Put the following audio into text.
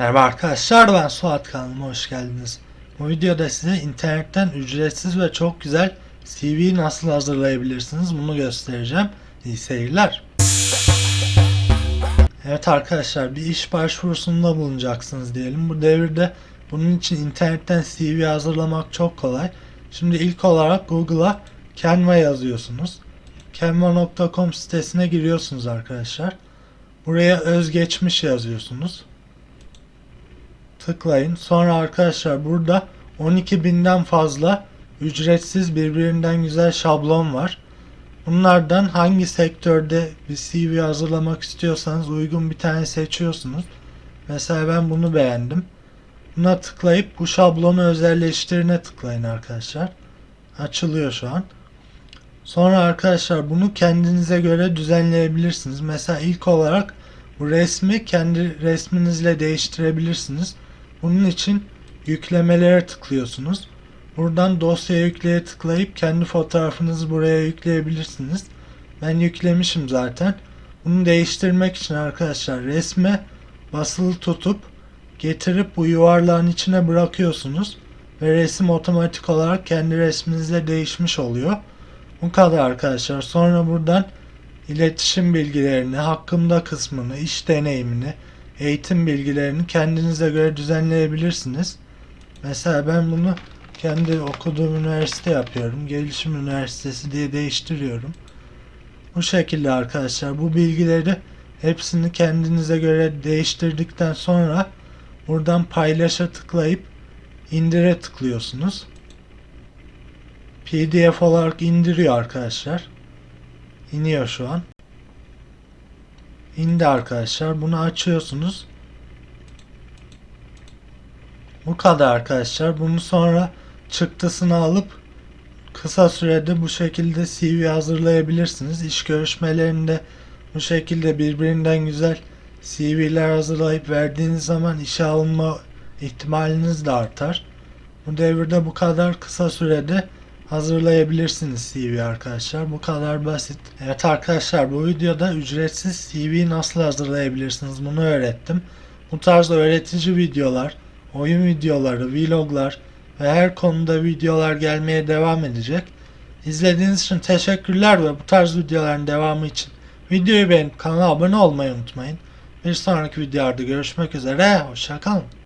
Merhaba arkadaşlar ben Suat kanalıma hoş geldiniz. Bu videoda size internetten ücretsiz ve çok güzel CV nasıl hazırlayabilirsiniz bunu göstereceğim. İyi seyirler. Evet arkadaşlar bir iş başvurusunda bulunacaksınız diyelim. Bu devirde bunun için internetten CV hazırlamak çok kolay. Şimdi ilk olarak Google'a Canva yazıyorsunuz. Canva.com sitesine giriyorsunuz arkadaşlar. Buraya özgeçmiş yazıyorsunuz tıklayın. Sonra arkadaşlar burada 12.000'den fazla ücretsiz birbirinden güzel şablon var. Bunlardan hangi sektörde bir CV hazırlamak istiyorsanız uygun bir tane seçiyorsunuz. Mesela ben bunu beğendim. Buna tıklayıp bu şablonu özelleştirine tıklayın arkadaşlar. Açılıyor şu an. Sonra arkadaşlar bunu kendinize göre düzenleyebilirsiniz. Mesela ilk olarak bu resmi kendi resminizle değiştirebilirsiniz. Bunun için yüklemelere tıklıyorsunuz. Buradan dosya yükleye tıklayıp kendi fotoğrafınızı buraya yükleyebilirsiniz. Ben yüklemişim zaten. Bunu değiştirmek için arkadaşlar resme basılı tutup getirip bu yuvarlağın içine bırakıyorsunuz ve resim otomatik olarak kendi resminizle değişmiş oluyor. Bu kadar arkadaşlar. Sonra buradan iletişim bilgilerini, hakkında kısmını, iş deneyimini, eğitim bilgilerini kendinize göre düzenleyebilirsiniz. Mesela ben bunu kendi okuduğum üniversite yapıyorum. Gelişim Üniversitesi diye değiştiriyorum. Bu şekilde arkadaşlar bu bilgileri hepsini kendinize göre değiştirdikten sonra buradan paylaşa tıklayıp indire tıklıyorsunuz. PDF olarak indiriyor arkadaşlar. İniyor şu an. İndi arkadaşlar. Bunu açıyorsunuz. Bu kadar arkadaşlar. Bunu sonra çıktısını alıp kısa sürede bu şekilde CV hazırlayabilirsiniz. İş görüşmelerinde bu şekilde birbirinden güzel CV'ler hazırlayıp verdiğiniz zaman işe alınma ihtimaliniz de artar. Bu devirde bu kadar kısa sürede hazırlayabilirsiniz CV arkadaşlar. Bu kadar basit. Evet arkadaşlar bu videoda ücretsiz CV nasıl hazırlayabilirsiniz bunu öğrettim. Bu tarz öğretici videolar, oyun videoları, vloglar ve her konuda videolar gelmeye devam edecek. İzlediğiniz için teşekkürler ve bu tarz videoların devamı için videoyu beğenip kanala abone olmayı unutmayın. Bir sonraki videoda görüşmek üzere. Hoşçakalın.